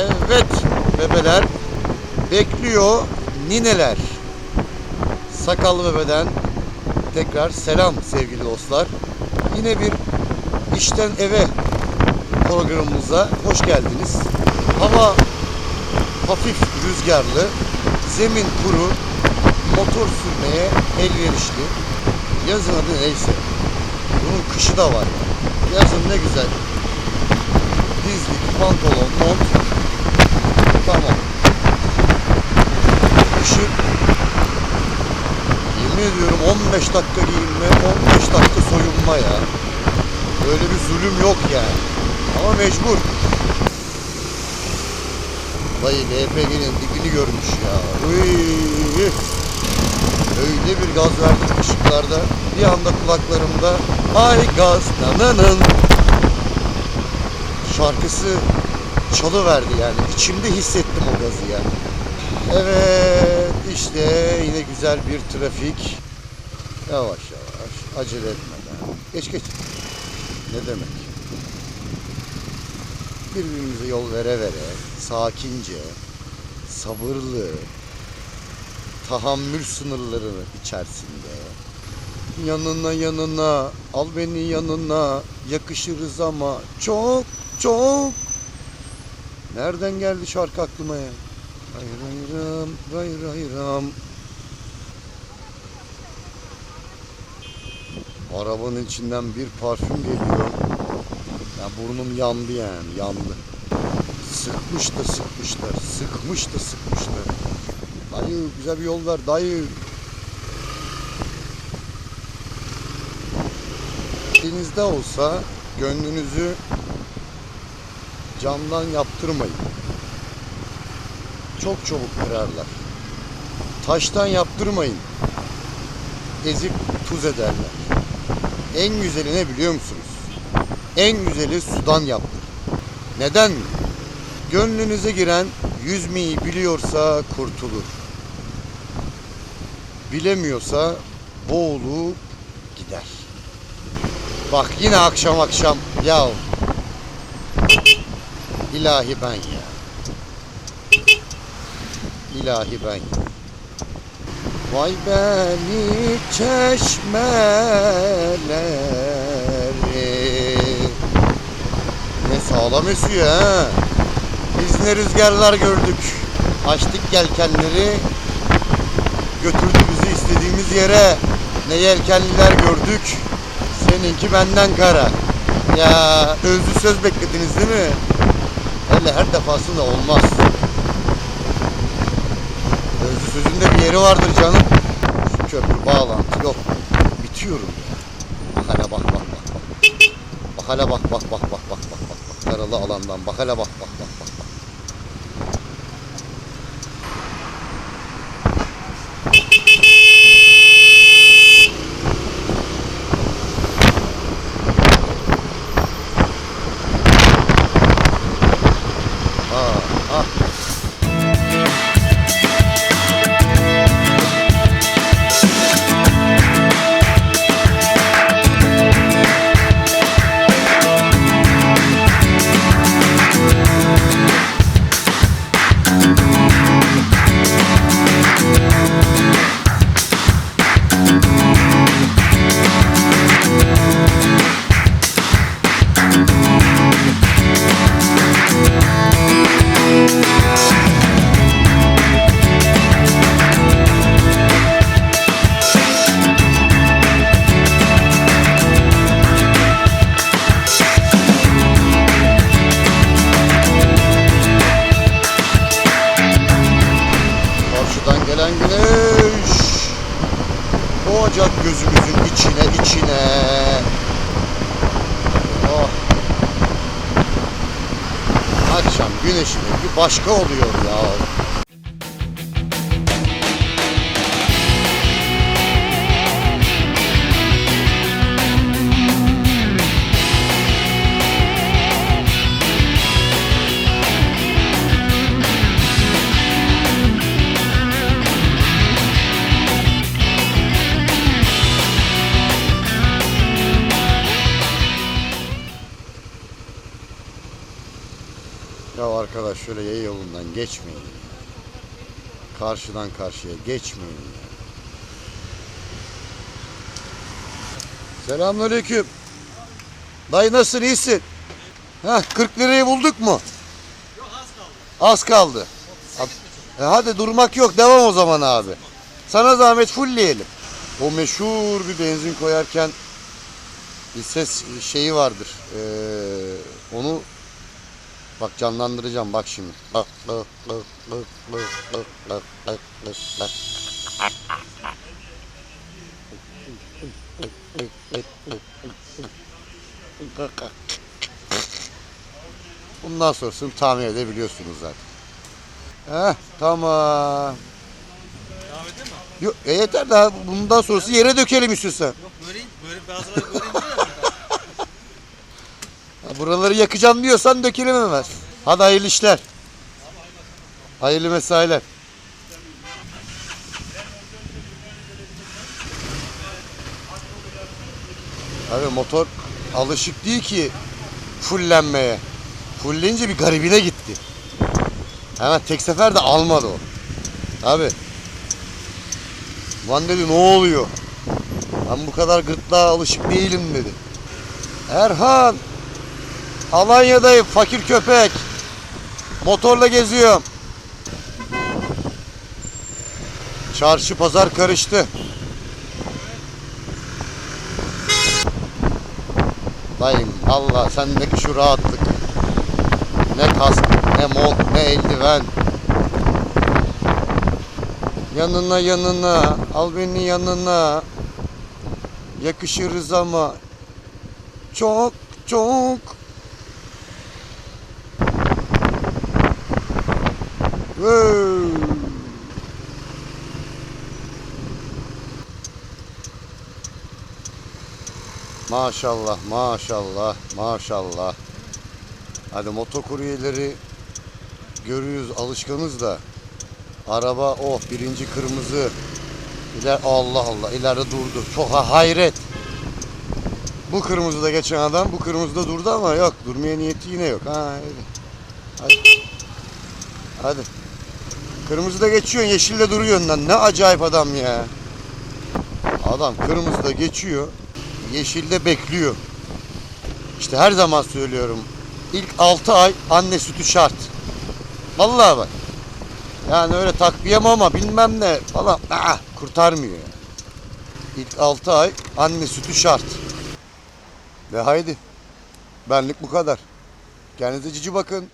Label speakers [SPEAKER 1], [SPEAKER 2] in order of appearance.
[SPEAKER 1] Evet bebeler bekliyor nineler. Sakallı bebeden tekrar selam sevgili dostlar. Yine bir işten eve programımıza hoş geldiniz. Hava hafif rüzgarlı, zemin kuru, motor sürmeye elverişli. Yazın adı neyse. Bunun kışı da var. Yazın ne güzel. Dizlik, pantolon, mont. Tamam. Kışı yemin ediyorum 15 dakika giyinme, 15 dakika soyunma ya. Böyle bir zulüm yok yani. Ama mecbur. Dayı LPG'nin dibini görmüş ya. Uy. Öyle bir gaz verdik ışıklarda. Bir anda kulaklarımda ay gaz nananın şarkısı çalıverdi yani. İçimde hissettim o gazı yani. Evet işte yine güzel bir trafik. Yavaş yavaş acele etmeden. Geç geç. Ne demek? Birbirimize yol vere vere, sakince, sabırlı, tahammül sınırları içerisinde yanına yanına al beni yanına yakışırız ama çok çok nereden geldi şarkı aklıma ya ray ray ram ray arabanın içinden bir parfüm geliyor ya burnum yandı yani yandı sıkmış da sıkmışlar sıkmış da sıkmışlar Dayı güzel bir yol ver dayı. Elinizde olsa gönlünüzü camdan yaptırmayın. Çok çabuk kırarlar. Taştan yaptırmayın. Ezip tuz ederler. En güzeli ne biliyor musunuz? En güzeli sudan yaptır. Neden mi? Gönlünüze giren yüzmeyi biliyorsa kurtulur. Bilemiyorsa boğulup gider. Bak yine akşam akşam ya ilahi ben ya. İlahi ben ya. Vay beni çeşmeleri Ne sağlam esiyor ha. Biz ne rüzgarlar gördük. Açtık yelkenleri. Götürdü bizi istediğimiz yere. Ne yelkenliler gördük. Seninki benden kara. Ya özlü söz beklediniz değil mi? Hele her defasında olmaz. Sözün bir yeri vardır canım. Şu köprü bağlantı yok. Bitiyorum ya. Bak hele bak bak bak bak. Bak hele bak bak bak bak bak bak bak. bak. Karalı alandan bak hele bak bak bak bak. bak. Güneşin bir başka oluyor ya arkadaş şöyle yaya yolundan geçmeyin. Karşıdan karşıya geçmeyin. Selamünaleyküm. Dayı nasılsın iyisin? Heh 40 lirayı bulduk mu?
[SPEAKER 2] Yok az kaldı.
[SPEAKER 1] Az kaldı. E hadi durmak yok devam o zaman abi. Sana zahmet fullleyelim. O meşhur bir benzin koyarken bir ses şeyi vardır. Ee, onu bak canlandıracağım bak şimdi. Bak, bak, bak, bak, bak, bak, bak, bak, bak, bak. Bundan sonrasını tahmin edebiliyorsunuz zaten. Heh, tamam.
[SPEAKER 2] Devam edeyim mi?
[SPEAKER 1] Yok, e yeter daha bundan sonrası yere dökelim istiyorsan.
[SPEAKER 2] Yok böreğin, böreğin bazıları böreğin diyor ya.
[SPEAKER 1] Ha, Buraları yakacağım diyorsan dökelim hemen. Hadi hayırlı işler. Hayırlı mesailer. Abi motor alışık değil ki fullenmeye. Fulleyince bir garibine gitti. Hemen tek seferde almadı o. Abi. Lan dedi ne oluyor? Ben bu kadar gırtlağa alışık değilim dedi. Erhan. Alanya'dayım fakir köpek. Motorla geziyorum. Çarşı pazar karıştı. Dayım Allah sendeki şu rahatlık. Ne kask, ne mont, ne eldiven. Yanına yanına, al beni yanına. Yakışırız ama çok çok. Maşallah, maşallah, maşallah. Hadi motokuryeleri görüyoruz, alışkanız da. Araba oh birinci kırmızı. İler, Allah Allah ileride durdu. Çok ha- hayret. Bu kırmızıda geçen adam bu kırmızıda durdu ama yok durmaya niyeti yine yok. Ha, hadi. Hadi. Hadi. Kırmızıda geçiyorsun yeşilde duruyorsun lan. Ne acayip adam ya. Adam kırmızıda geçiyor. Yeşilde bekliyor. İşte her zaman söylüyorum. İlk 6 ay anne sütü şart. Vallahi bak. Yani öyle takviyem ama bilmem ne falan ah, kurtarmıyor. yani. İlk 6 ay anne sütü şart. Ve haydi. Benlik bu kadar. Kendinize cici bakın.